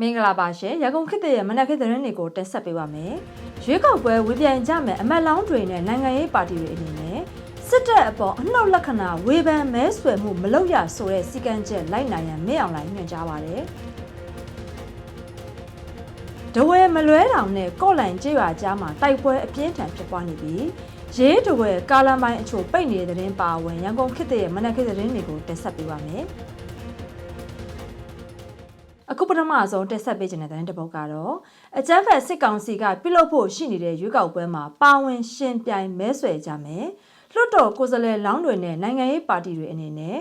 မင်္ဂလာပါရှင်ရကုန်ခေတ်ရဲ့မနက်ခေတ်သတင်းတွေကိုတင်ဆက်ပေးပါမယ်ရွေးကောက်ပွဲဝေပြိုင်ကြမယ်အမတ်လောင်းတွေနဲ့နိုင်ငံရေးပါတီတွေအနေနဲ့စစ်တပ်အပေါ်အနှုတ်လက္ခဏာဝေဖန်မဲဆွယ်မှုမလုပ်ရဆိုတဲ့စီကံချက်လိုက်နိုင်ရန်မေ့အောင်လိုက်ညွှန်ကြားပါတယ်ဒဝဲမလွဲတောင်နဲ့ကော့လိုင်ကျေးရွာကြားမှာတိုက်ပွဲအပြင်းထန်ဖြစ်ပွားနေပြီးရေးဒဝဲကာလမိုင်းအချို့ပိတ်နေတဲ့သတင်းပါဝင်ရန်ကုန်ခေတ်ရဲ့မနက်ခေတ်သတင်းတွေကိုတင်ဆက်ပေးပါမယ် အခုပထမဆုံးတက်ဆက်ပေးခြင်းတဲ့သတင်းတစ်ပုဒ်ကတော့အကြမ်းဖက်စစ်ကောင်စီကပြုလုပ်ဖို့ရှိနေတဲ့ရွေးကောက်ပွဲမှာပါဝင်ရှင်ပြိုင်မဲဆွယ်ကြမယ်။လွှတ်တော်ကိုယ်စားလှယ်လောင်းတွေနဲ့နိုင်ငံရေးပါတီတွေအနေနဲ့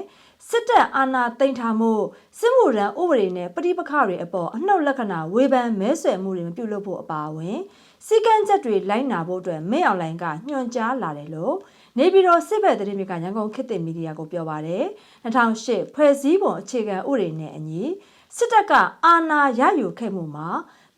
စစ်တပ်အာဏာသိမ်းထားမှုစစ်မှုရန်ဥပဒေနဲ့ပဋိပက္ခတွေအပေါ်အနှုတ်လက္ခဏာဝေဖန်မဲဆွယ်မှုတွေမပြုလုပ်ဖို့အပါအဝင်စီကံချက်တွေလိုက်နာဖို့အတွက်မင်းအောင်လိုင်ကညွှန်ကြားလာတယ်လို့နေပြည်တော်စစ်ဘက်သတင်းတွေကရန်ကုန်ခေတ်သစ်မီဒီယာကိုပြောပါတယ်2008ဖွဲ့စည်းပုံအခြေခံဥပဒေနဲ့အညီ စစ်တပ်ကအာဏာရယူခဲ့မှုမှာ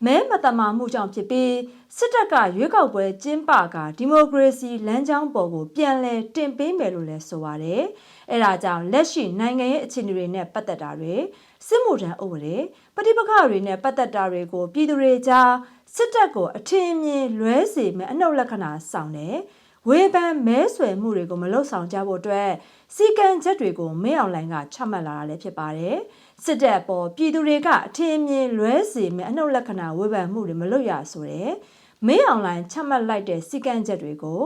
မဲမတမာမှုကြောင့်ဖြစ်ပြီးစစ်တပ်ကရွေးကောက်ပွဲကျင်းပကဒီမိုကရေစီလမ်းကြောင်းပေါ်ကိုပြန်လည်တင်ပေးမယ်လို့လည်းဆိုပါတယ်။အဲဒါကြောင့်လက်ရှိနိုင်ငံရေးအခြေအနေတွေနဲ့ပတ်သက်တာတွေစစ်မှုထမ်းဥပဒေပဋိပက္ခတွေနဲ့ပတ်သက်တာတွေကိုပြည်သူတွေကြားစစ်တပ်ကိုအထင်အမြင်လွဲစေမယ့်အနှုတ်လက္ခဏာဆောင်တယ်။ ဝေဖန်မဲဆွယ်မှုတွေကိုမလှုပ်ဆောင်ကြဖို့အတွက်စီကံချက်တွေကိုမင်းအောင်လိုင်ကချမှတ်လာတာလည်းဖြစ်ပါတယ်။စစ်တပ်ပေါ်ပြည်သူတွေကအထင်အမြင်လွဲစေမယ့်အနှုတ်လက္ခဏာဝေဖန်မှုတွေမလုပ်ရဆိုတဲ့မင်းအောင်လိုင်ချမှတ်လိုက်တဲ့စီကံချက်တွေကို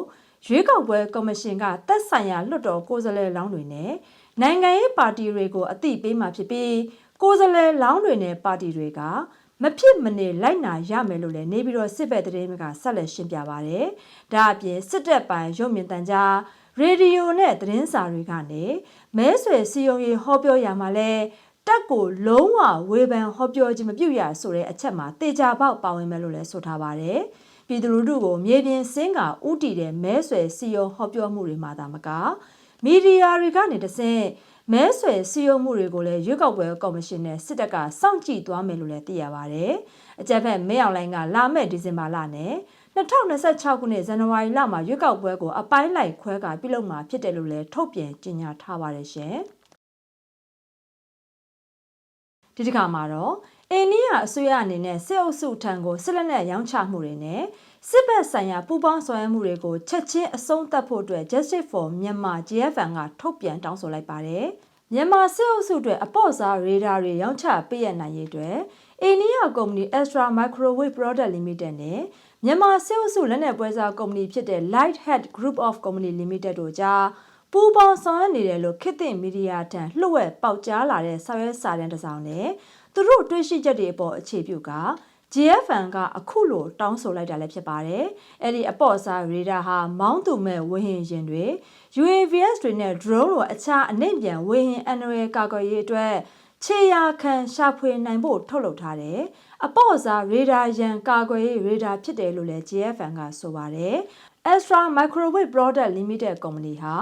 ရွေးကောက်ပွဲကော်မရှင်ကတက်ဆိုင်ရာလွှတ်တော်ကိုယ်စားလှယ်လောင်းတွေနဲ့နိုင်ငံရေးပါတီတွေကိုအသိပေးမှဖြစ်ပြီးကိုယ်စားလှယ်လောင်းတွေနဲ့ပါတီတွေက မဖြစ်မနေလိုက်နာရမယ်လို့လည်းနေပြီးတော့စစ်ဘက်သတင်းကဆက်လက်ရှင်းပြပါဗျ။ဒါအပြင်စစ်တပ်ပိုင်းရုပ်မြင်သံကြားရေဒီယိုနဲ့သတင်းစာတွေကနေမဲဆွယ်စီယုံရေးဟောပြောရမှာလဲတက်ကိုလုံးဝဝေဖန်ဟောပြောခြင်းမပြုရဆိုတဲ့အချက်မှာတေချာပေါက်ပါဝင်မယ်လို့လည်းဆိုထားပါတယ်။ပြည်သူလူထုကိုမြေပြင်စင်းကဥတီတဲ့မဲဆွယ်စီယုံဟောပြောမှုတွေမှာသာမကမီဒီယာတွေကနေတဆင့် မဲဆွယ်စီယုံမှုတွေကိုလည်းရွေးကောက်ပွဲကော်မရှင်နဲ့စစ်တပ်ကစောင့်ကြည့်သွားမယ်လို့လည်းသိရပါတယ်။အကြက်ဖက်မဲအောင်လိုင်းကလာမယ့်ဒီဇင်ဘာလနဲ့2026ခုနှစ်ဇန်နဝါရီလမှာရွေးကောက်ပွဲကိုအပိုင်းလိုက်ခွဲကပြုလုပ်မှာဖြစ်တယ်လို့လည်းထုတ်ပြန်ကြေညာထားပါတယ်ရှင်။ဒီတစ်ခါမှာတော့အိန္ဒိယအစိုးရအနေနဲ့စစ်အုပ်စုထံကိုစစ်လက်နက်ရောင်းချမှုတွေနဲ့ စစ်ဘက်ဆိုင်ရာပူးပေါင်းဆောင်ရွက်မှုတွေကိုချက်ချင်းအဆုံးသတ်ဖို့အတွက် Justice for Myanmar JFN ကထုတ်ပြန်တောင်းဆိုလိုက်ပါတယ်။မြန်မာစစ်အုပ်စုအတွက်အပေါ့စားရေဒါတွေရောင်းချပေးရနိုင်ရေးအတွက်အိန္ဒိယကုမ္ပဏီ Extra Microwave Product Limited နဲ့မြန်မာစစ်အုပ်စုလက်နက်ပွဲစားကုမ္ပဏီဖြစ်တဲ့ Lighthead Group of Company Limited တို့ကြားပူးပေါင်းဆောင်ရွက်နေတယ်လို့ခေတ်သစ်မီဒီယာထံလှုပ်ဝက်ပေါက်ကြားလာတဲ့စာရွက်စာတမ်းတစ်စောင်နဲ့သူတို့တွေ့ရှိချက်တွေအပေါ်အခြေပြုက GFN ကအခုလိုတောင်းဆိုလိုက်တာလည်းဖြစ်ပါတယ်။အဲ့ဒီအပေါ့စားရေဒါဟာမောင်းသူမဲ့ဝဟင်ရင်တွေ UAVs တွေနဲ့ drone လိုအခြားအနှိမ့်ပြန်ဝဟင် annual ကာကွယ်ရေးအတွက်ခြေရာခံရှာဖွေနိုင်ဖို့ထုတ်လုပ်ထားတယ်။အပေါ့စားရေဒါရန်ကာကွယ်ရေးရေဒါဖြစ်တယ်လို့လည်း GFN ကဆိုပါတယ်။ Astra Microwave Product Limited ကုမ္ပဏီဟာ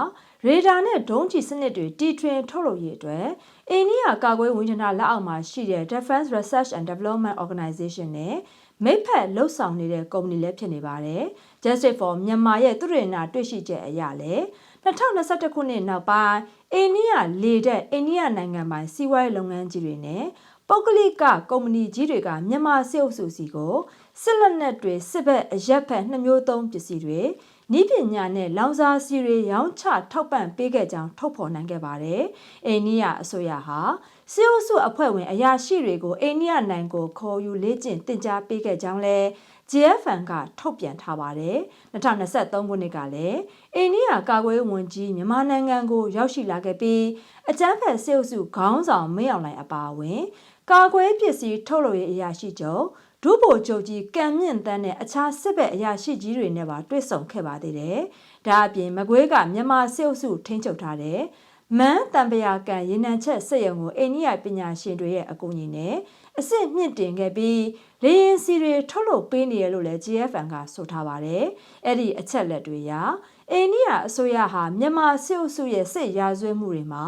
ရေဒါနဲ့ဒုံးကျည်စနစ်တွေတီထွင်ထုတ်လုပ်ရေးအတွက်အိန္ဒိယကာကွယ်ဝန်ကြီးဌာနလက်အောက်မှာရှိတဲ့ Defense Research and Development Organization နဲ့မိဖက်လှုပ်ဆောင်နေတဲ့ကုမ္ပဏီလည်းဖြစ်နေပါတယ်။ Justice for Myanmar ရဲ့သူရနာတွေ့ရှိချက်အရလည်း2021ခုနှစ်နောက်ပိုင်းအိန္ဒိယလေတဲ့အိန္ဒိယနိုင်ငံပိုင်စီးပွားရေးလုပ်ငန်းကြီးတွေနဲ့ပုဂ္ဂလိကကုမ္ပဏီကြီးတွေကမြန်မာစစ်အုပ်စုစီကိုစစ်လက်နက်တွေစစ်ဘက်အရက်ဖက်နှမျိုးသုံးပစ္စည်းတွေ ဤပညာနဲ့လောင်စာဆီတွေရောင်းချထောက်ပံ့ပေးခဲ့ကြောင်းထုတ်ဖော်နိုင်ခဲ့ပါတယ်။အိန္ဒိယအစိုးရဟာစီအိုစုအဖွဲ့ဝင်အရာရှိတွေကိုအိန္ဒိယနိုင်ငံကိုခေါ်ယူလေ့ကျင့်တင် जा ပေးခဲ့ကြောင်းလဲ JFN ကထုတ်ပြန်ထားပါတယ်။2023ခုနှစ်ကလည်းအိန္ဒိယကာကွယ်ဝန်ကြီးမြန်မာနိုင်ငံကိုရောက်ရှိလာခဲ့ပြီးအကြမ်းဖက်စစ်အုပ်စုခေါင်းဆောင်မင်းအောင်လှိုင်အပါအဝင်ကာကွယ်ပစ္စည်းထုတ်လုပ်ရေးအရာရှိချုပ် ဒုဗိုလ်ချုပ်ကြီးကံမြင့်တန်းနဲ့အခြားစစ်ဘက်အရာရှိကြီးတွေနဲ့ပါတွေ့ဆုံခဲ့ပါသေးတယ်။ဒါအပြင်မကွေးကမြန်မာစစ်အုပ်စုထိန်းချုပ်ထားတဲ့မန်းတံပရာကန်ရေနံချက်စစ်ရုံကိုအိန္ဒိယပညာရှင်တွေရဲ့အကူအညီနဲ့အစ်စ်မြင့်တင်ခဲ့ပြီးလေရင်စီတွေထုတ်လုပ်ပေးနေရလို့လည်း GFN ကဆိုထားပါတယ်။အဲ့ဒီအချက်လက်တွေရာအိန္ဒိယအစိုးရဟာမြန်မာစစ်အုပ်စုရဲ့စစ်ရာဇဝတ်မှုတွေမှာ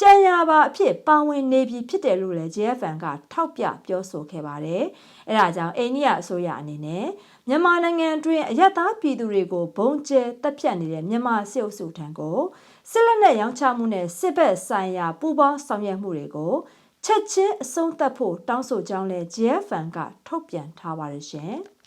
ကြံရပါအဖြစ်ပါဝင်နေပြီဖြစ်တယ်လို့လည်း JFN ကထောက်ပြပြောဆိုခဲ့ပါတယ်။အဲဒါကြောင့်အိန္ဒိယအစိုးရအနေနဲ့မြန်မာနိုင်ငံတွင်အယက်သားပြည်သူတွေကိုဘုံကျဲတပ်ဖြတ်နေတဲ့မြန်မာစစ်အုပ်စုထံကိုစစ်လက်နက်ရောင်းချမှုနဲ့စစ်ဘက်ဆိုင်ရာပူးပေါင်းဆောင်ရွက်မှုတွေကိုချက်ချင်းအဆုံးသတ်ဖို့တောင်းဆိုကြောင်းလည်း JFN ကထုတ်ပြန်ထားပါတယ်ရှင်။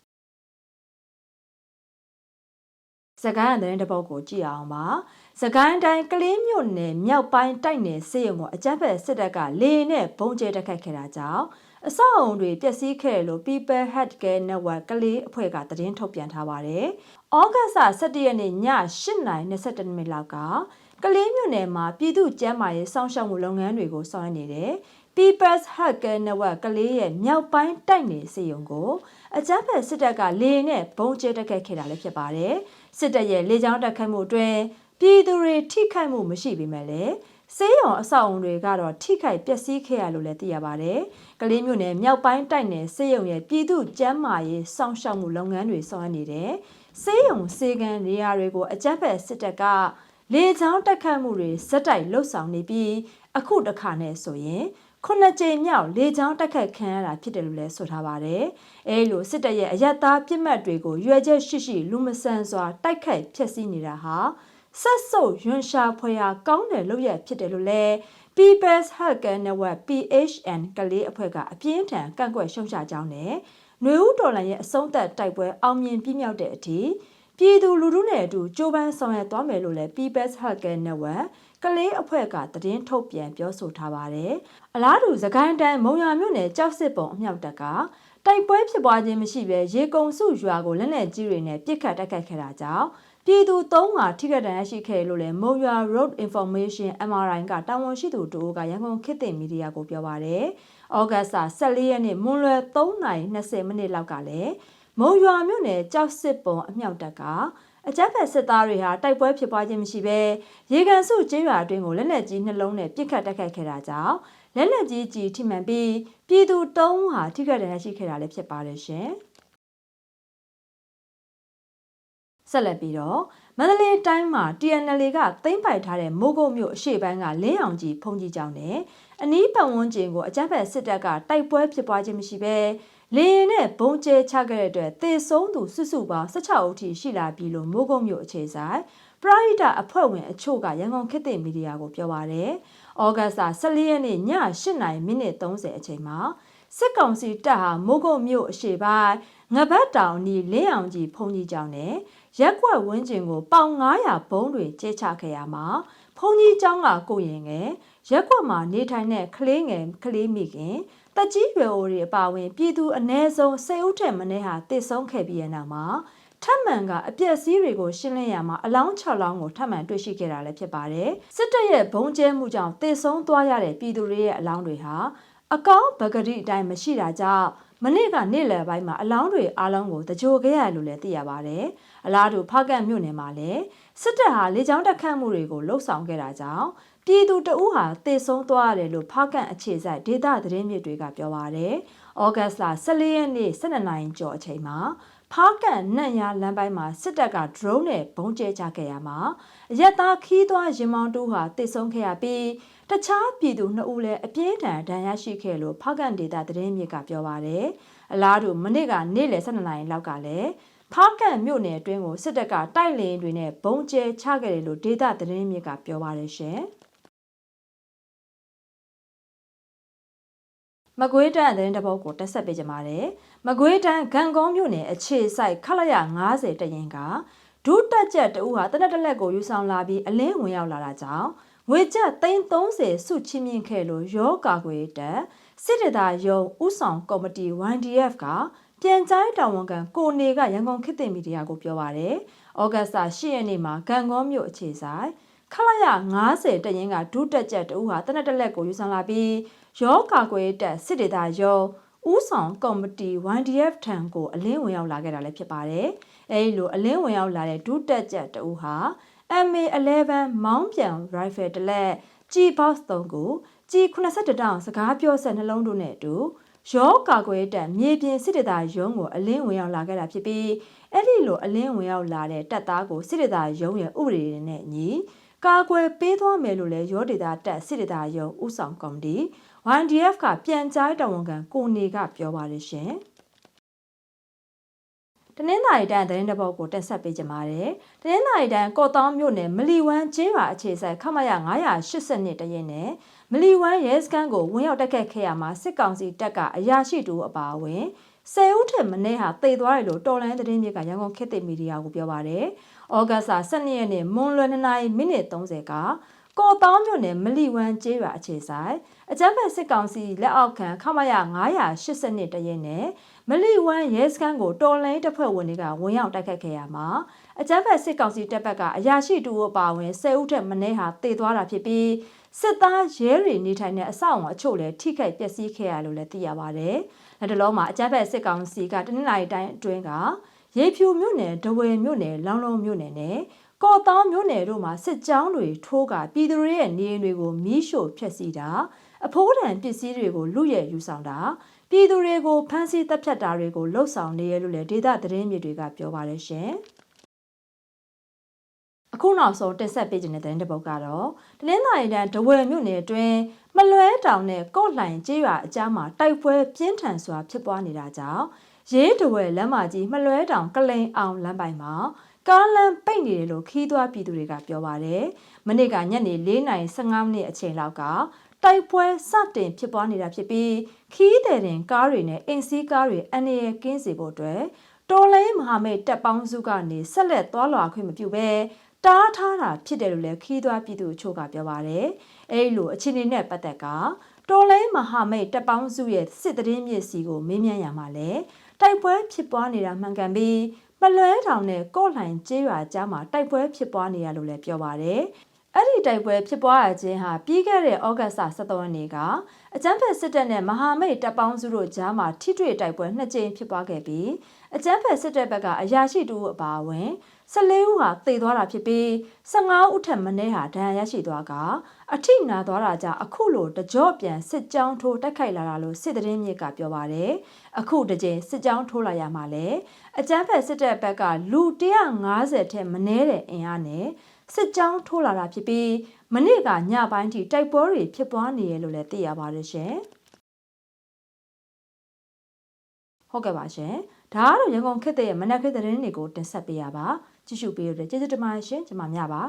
စကိုင်းတဲ့တဲ့ပုတ်ကိုကြည့်အောင်ပါ။စကိုင်းတိုင်းကလေးမြို့နယ်မြောက်ပိုင်းတိုက်နယ်စေရုံကိုအကြမ်းဖက်စစ်တပ်ကလေနဲ့ဘုံကျဲတက်ခတ်ခဲ့တာကြောင့်အဆောက်အုံတွေပျက်စီးခဲ့လို့ People Healthcare Network ကလေးအဖွဲ့ကသတင်းထုတ်ပြန်ထားပါတယ်။ဩဂတ်စ်17ရက်နေ့ည8:22မိနစ်လောက်ကကလေးမြို့နယ်မှာပြည်သူ့ကျန်းမာရေးစောင့်ရှောက်မှုလုပ်ငန်းတွေကိုဆောင်ရွက်နေတဲ့ People's Healthcare Network ကလေးရဲ့မြောက်ပိုင်းတိုက်နယ်စေရုံကိုအကြမ်းဖက်စစ်တပ်ကလေနဲ့ဘုံကျဲတက်ခတ်ခဲ့တာလည်းဖြစ်ပါတယ်။စစ်တပ်ရဲ့လေကြောင်းတက်ခတ်မှုအတွင်းပြည်သူတွေထိခိုက်မှုမရှိပေမဲ့လည်းစေးရုံအဆောက်အုံတွေကတော့ထိခိုက်ပျက်စီးခဲ့ရလို့လည်းသိရပါတယ်။ကလေးမျိုးနယ်မြောက်ပိုင်းတိုက်နယ်စေးရုံရဲ့ပြည်သူ့ကျန်းမာရေးစောင့်ရှောက်မှုလုပ်ငန်းတွေဆောင်ရွက်နေတဲ့စေးရုံစေကန်းနေရာတွေကိုအကြမ်းဖက်စစ်တပ်ကလေကြောင်းတက်ခတ်မှုတွေစက်တိုက်လှုပ်ဆောင်နေပြီးအခုတစ်ခါနဲ့ဆိုရင် ခုနှစ်ကြိမ်မြောက်လေကြောင်းတက်ခတ်ခံရတာဖြစ်တယ်လို့လည်းဆိုထားပါတယ်။အဲလိုစစ်တပ်ရဲ့အယက်သားပြစ်မှတ်တွေကိုရွေချက်ရှိရှိလူမဆန်စွာတိုက်ခိုက်ဖျက်ဆီးနေတာဟာဆက်စုပ်ရွှန်ရှာဖွယ်ရာကောင်းတဲ့လုပ်ရဖြစ်တယ်လို့လည်း People's Hacker Network PHN ကလေးအဖွဲ့ကအပြင်းထန်ကန့်ကွက်ရှုံချကြောင်းနဲ့ຫນွေဦးတော်လှန်ရဲ့အဆုံးသက်တိုက်ပွဲအောင်မြင်ပြည့်မြောက်တဲ့အထိပြည်သူလူထုနဲ့အတူကြိုးပမ်းဆောင်ရွက်သွားမယ်လို့လည်း People's Hacker Network ကလေးအဖွဲ့ကသတင်းထုတ်ပြန်ပြောဆိုထားပါတယ်။အလားတူသခိုင်းတိုင်းမုံရမြို့နယ်ကြောက်စစ်ပုံအမြောက်တက်ကတိုက်ပွဲဖြစ်ပွားခြင်းမရှိဘဲရေကုံစုရွာကိုလက်နက်ကြီးတွေနဲ့ပစ်ခတ်တိုက်ခိုက်ခဲ့တာကြောင့်ပြည်သူ၃ဟာထိခိုက်ဒဏ်ရာရှိခဲ့လို့လည်းမုံရွာ Road Information MRI ကတာဝန်ရှိသူတို့ကရန်ကုန်ခေတ်သစ်မီဒီယာကိုပြောပါရယ်။ဩဂတ်စ်14ရက်နေ့မွန်းလွယ်3:20မိနစ်လောက်ကလည်းမုံရွာမြို့နယ်ကြောက်စစ်ပုံအမြောက်တပ်က အကြမ်းဖက်စစ်သားတွေဟာတိုက်ပွဲဖြစ်ပွားခြင်းမရှိဘဲရေကန်စုကျေးရွာအတွင်းကိုလက်နက်ကြီးနှလုံးနဲ့ပစ်ခတ်တိုက်ခိုက်ခဲ့တာကြောင့်လက်နက်ကြီးကြီးထိမှန်ပြီးပြည်သူ၃ဟာထိခိုက်ဒဏ်ရာရှိခဲ့တာလည်းဖြစ်ပါတယ်ရှင်။ဆက်လက်ပြီးတော့မန္တလေးတိုင်းမှာ TNL ကသိမ်းပိုက်ထားတဲ့မိုးကုတ်မြို့အရှေ့ပိုင်းကလင်းအောင်ကြီးဖုန်ကြီးကျောင်းနဲ့အနီးပတ်ဝန်းကျင်ကိုအကြမ်းဖက်စစ်တပ်ကတိုက်ပွဲဖြစ်ပွားခြင်းမရှိဘဲ လေရင်နဲ့ဘုံကျဲချခဲ့တဲ့အတွက်သေဆုံးသူစုစုပေါင်း16ဦးထိရှိလာပြီလို့မိုးကုတ်မြို့အခြေဆိုင်ပရိဟိတအဖွဲ့ဝင်အချို့ကရန်ကုန်ခေတ်သစ်မီဒီယာကိုပြောပါရယ်။ဩဂတ်စ်14ရက်နေ့ည8:30မိနစ်30အချိန်မှာစစ်ကောင်စီတပ်ဟာမိုးကုတ်မြို့အရှေ့ပိုင်းငပတ်တောင်နီလင်းအောင်ကြီးဖုန်ကြီးကျောင်းနဲ့ရက်ကွက်ဝင်းကျင်ကိုပေါင်900ဘုံတွေကျဲချခဲ့ရမှာဖုန်ကြီးကျောင်းကကိုရင်ငယ်ရက်ကွက်မှာနေထိုင်တဲ့ကလေးငယ်ကလေးမိခင် တက်ကြီးရွယ်အိုတွေအပါအဝင် ပြည်သူအ ਨੇ ဆုံးစိတ်ဥထက်မနှဲဟာတည်ဆုံးခဲ့ပြီးတဲ့နောက်မှာထပ်မံကအပြက်စီးတွေကိုရှင်းလင်းရမှာအလောင်း6လောင်းကိုထပ်မံတွေ့ရှိခဲ့တာလည်းဖြစ်ပါတယ်စစ်တပ်ရဲ့ဘုံကျဲမှုကြောင့်တည်ဆုံးသွားရတဲ့ပြည်သူတွေရဲ့အလောင်းတွေဟာအကောင့်ပဂတိအတိုင်းမရှိတာကြောင့်မနေ့ကနေ့လယ်ပိုင်းမှာအလောင်းတွေအားလုံးကိုတကြိုခဲ့ရလို့လည်းသိရပါတယ်။အလားတူဖောက်ကန့်မြို့နယ်မှာလည်းစစ်တပ်ဟာလေကြောင်းတက်ခတ်မှုတွေကိုလှုပ်ဆောင်ခဲ့တာကြောင့် ပြည်သူတအူးဟာတေဆုံးသွားရတယ်လို့ဖောက်ကန့်အခြေစိုက်ဒေတာသတင်းမြစ်တွေကပြောပါတယ်။ဩဂတ်စ်လ14ရက်နေ့12နိုင်ကျော်အချိန်မှာဖားကန်နန့်ရလမ်းပိုင်းမှာစစ်တပ်က drone နဲ့ဘုံကျဲချခဲ့ရမှာအရက်သားခီးသွားရင်မောင်းတူဟာတိတ်ဆုံးခဲ့ရပြီးတခြားပြည်သူနှစ်ဦးလည်းအပြင်းထန်ဒဏ်ရာရှိခဲ့လို့ဖားကန်ဒေတာသတင်းမြစ်ကပြောပါတယ်အလားတူမနေ့ကနေ့လယ်12နာရီလောက်ကလည်းဖားကန်မြို့နယ်အတွင်းကိုစစ်တပ်ကတိုက်လင်းတွေနဲ့ဘုံကျဲချခဲ့တယ်လို့ဒေတာသတင်းမြစ်ကပြောပါတယ်ရှင် မကွေးတန်းသတင်းတပုတ်ကိုတက်ဆက်ပေးကြပါမယ်။မကွေးတန်းဂံကုန်းမြို့နယ်အခြေဆိုင်ခလရ90တရင်ကဒုတက်ချက်တဦးဟာတနက်တလက်ကိုယူဆောင်လာပြီးအလင်းဝင်ရောက်လာတာကြောင့်ငွေကျပ်330စုချင်းမြင့်ခဲ့လို့ရောကာကွယ်တက်စစ်ဒေသယုံဥဆောင်ကော်မတီ YDF ကပြန်ကြားတာဝန်ခံကိုနေကရန်ကုန်ခေတ်သစ်မီဒီယာကိုပြောပါရယ်။ဩဂတ်စ်10ရက်နေ့မှာဂံကုန်းမြို့အခြေဆိုင်ခလာရ90တရင်ကဒုတက်ချက်တူဟာတနက်တလက်ကိုယူဆောင်လာပြီး ရောကာကွယ်တက်စစ်ဒေသရောဥဆောင်ကော်မတီ YDF ထံကိုအလင်းဝင်ရောက်လာခဲ့တာလည်းဖြစ်ပါတယ်။အဲဒီလိုအလင်းဝင်ရောက်လာတဲ့ဒုတက်ချက်တူဟာ MA11 မောင်းပြန် rifle တလက် G-box 3ကို G87 တောင်စကားပြောဆက်နှလုံးတို့နဲ့အတူရောကာကွယ်တက်မြေပြင်စစ်ဒေသရုံးကိုအလင်းဝင်ရောက်လာခဲ့တာဖြစ်ပြီးအဲ့ဒီလိုအလင်းဝင်ရောက်လာတဲ့တပ်သားကိုစစ်ဒေသရုံးရဲ့ဥပဒေတွေနဲ့ညီကာကွယ်ပေးသွားမယ်လို့လည်းရောဒေတာတက်စစ်ဒေတာရုံးဥဆောင်ကော်မတီ YDF ကပြန်ကြားတာဝန်ခံကိုနေကပြောပါတယ်ရှင်တနင်္သာရီတိုင်းသတင်းတပုတ်ကိုတက်ဆက်ပေးကြပါမယ်။တနင်္သာရီတိုင်းကော့တောင်းမြို့နယ်မလီဝမ်ကျေးရွာအခြေဆိုင်ခမရ982တရင်နဲ့မလီဝမ်ရဲစခန်းကိုဝင်ရောက်တက်ခတ်ခဲ့ရမှာစစ်ကောင်စီတပ်ကအရာရှိတူအပါအဝင်ဆယ်ဦးထက်မနည်းဟာတေသွားတယ်လို့တော်လိုင်းသတင်းမြစ်ကရန်ကုန်ခေတ်သစ်မီဒီယာကိုပြောပါတယ်။ဩဂတ်စ်12ရက်နေ့မွန်လွယ်2နာရီမိနစ်30က ကော်တောင်းမြို့နယ်မလီဝမ်ကျေးရွာအခြေဆိုင်အကြမ်းဖက်စစ်ကောင်စီလက်အောက်ခံခမရ982တရင်နဲ့မလီဝမ်ရဲစခန်းကိုတော်လိုင်းတပ်ဖွဲ့ဝင်တွေကဝင်ရောက်တိုက်ခတ်ခဲ့ရမှာအကြမ်းဖက်စစ်ကောင်စီတပ်ဘက်ကအရာရှိတူအပါအဝင်10ဦးထက်မနည်းဟာတေသွားတာဖြစ်ပြီးစစ်သားရဲတွေနေထိုင်တဲ့အဆောက်အအုံအချို့လည်းထိခိုက်ပျက်စီးခဲ့ရလို့လည်းသိရပါတယ်။လက်တလုံးမှာအကြမ်းဖက်စစ်ကောင်စီကတနင်္လာရီတိုင်းအတွင်းကရေဖြူမြို့နယ်ဒဝယ်မြို့နယ်လောင်းလုံးမြို့နယ်နဲ့ ကော်တောင်းမြို့နယ်တို့မှာစစ်ကြောင်းတွေထိုးကပြည်သူတွေရဲ့နေအိမ်တွေကိုမီးရှို့ဖျက်ဆီးတာအဖိုးတန်ပစ္စည်းတွေကိုလူရဲယူဆောင်တာပြည်သူတွေကိုဖမ်းဆီးတပ်ဖြတ်တာတွေကိုလှုပ်ဆောင်နေရလို့လည်းဒေသသတင်းမြေတွေကပြောပါတယ်ရှင်။အခုနောက်ဆုံးတင်ဆက်ပေးခြင်းတဲ့သတင်းတစ်ပုဒ်ကတော့တနင်္သာရီတိုင်းဒဝယ်မြို့နယ်အတွင်းမလွဲတောင်နဲ့ကော့လှိုင်ကျေးရွာအကြားမှာတိုက်ပွဲပြင်းထန်စွာဖြစ်ပွားနေတာကြောင့်ရေးဒဝယ်လမ်းမကြီးမလွဲတောင်ကလိန်အောင်လမ်းပိုင်မှာ ကားလမ်းပိတ်နေတယ်လို့ခီးသွွားပြည်သူတွေကပြောပါတယ်။မနေ့ကညနေ4:15မိနစ်အချိန်လောက်ကတိုက်ပွဲစတင်ဖြစ်ပွားနေတာဖြစ်ပြီးခီးတဲ့တင်ကားတွေနဲ့အင်စီးကားတွေအန္တရာယ်ကင်းစေဖို့အတွက်တော်လိုင်းမဟာမိတ်တပ်ပေါင်းစုကနေဆက်လက်သွားလာခွင့်မပြုဘဲတားထားတာဖြစ်တယ်လို့လည်းခီးသွွားပြည်သူအချို့ကပြောပါတယ်။အဲဒီလိုအခြေအနေနဲ့ပတ်သက်ကတော်လိုင်းမဟာမိတ်တပ်ပေါင်းစုရဲ့စစ်တရင်မြစ်စီကိုမေးမြန်းရမှာလဲတိုက်ပွဲဖြစ်ပွားနေတာမှန်ကန်ပြီး မလွဲထောင်နဲ့ကော့လှိုင်ကျေးရွာကြားမှာတိုက်ပွဲဖြစ်ပွားနေရလို့လည်းပြောပါတယ်။အဲ့ဒီတိုက်ပွဲဖြစ်ပွားရခြင်းဟာပြီးခဲ့တဲ့ဩဂတ်စ်17ရက်နေ့ကအကြမ်းဖက်စစ်တပ်နဲ့မဟာမိတ်တပ်ပေါင်းစုတို့ကြားမှာထိတွေ့တိုက်ပွဲနှစ်ကြိမ်ဖြစ်ပွားခဲ့ပြီးအကြမ်းဖက်စစ်တပ်ဘက်ကအရာရှိတူအပါအဝင်14ဦးဟာသေသွားတာဖြစ်ပြီး15ဦးထက်မနည်းဟာဒဏ်ရာရရှိသွားက အထိနာသွားတာကြောင့်အခုလိုတကြော့ပြန်စစ်ကြောင်းထိုးတိုက်ခိုက်လာတာလို့စစ်သတင်းမြစ်ကပြောပါတယ်အခုတစ်ကြိမ်စစ်ကြောင်းထိုးလာရမှာလဲအကြမ်းဖက်စစ်တပ်ဘက်ကလူ150ထက်မနည်းတဲ့အင်အားနဲ့စစ်ကြောင်းထိုးလာတာဖြစ်ပြီးမနေ့ကညပိုင်းထိတိုက်ပွဲတွေဖြစ်ပွားနေရလို့လည်းသိရပါတယ်ရှင်ဟုတ်ကဲ့ပါရှင်ဒါကတော့ရန်ကုန်ခေတ်ရဲ့မနက်ခေတ်သတင်းတွေကိုတင်ဆက်ပေးရပါကြည့်ရှုပေးရတဲ့ကျေးဇူးတင်ပါတယ်ရှင်ကျွန်မညပါ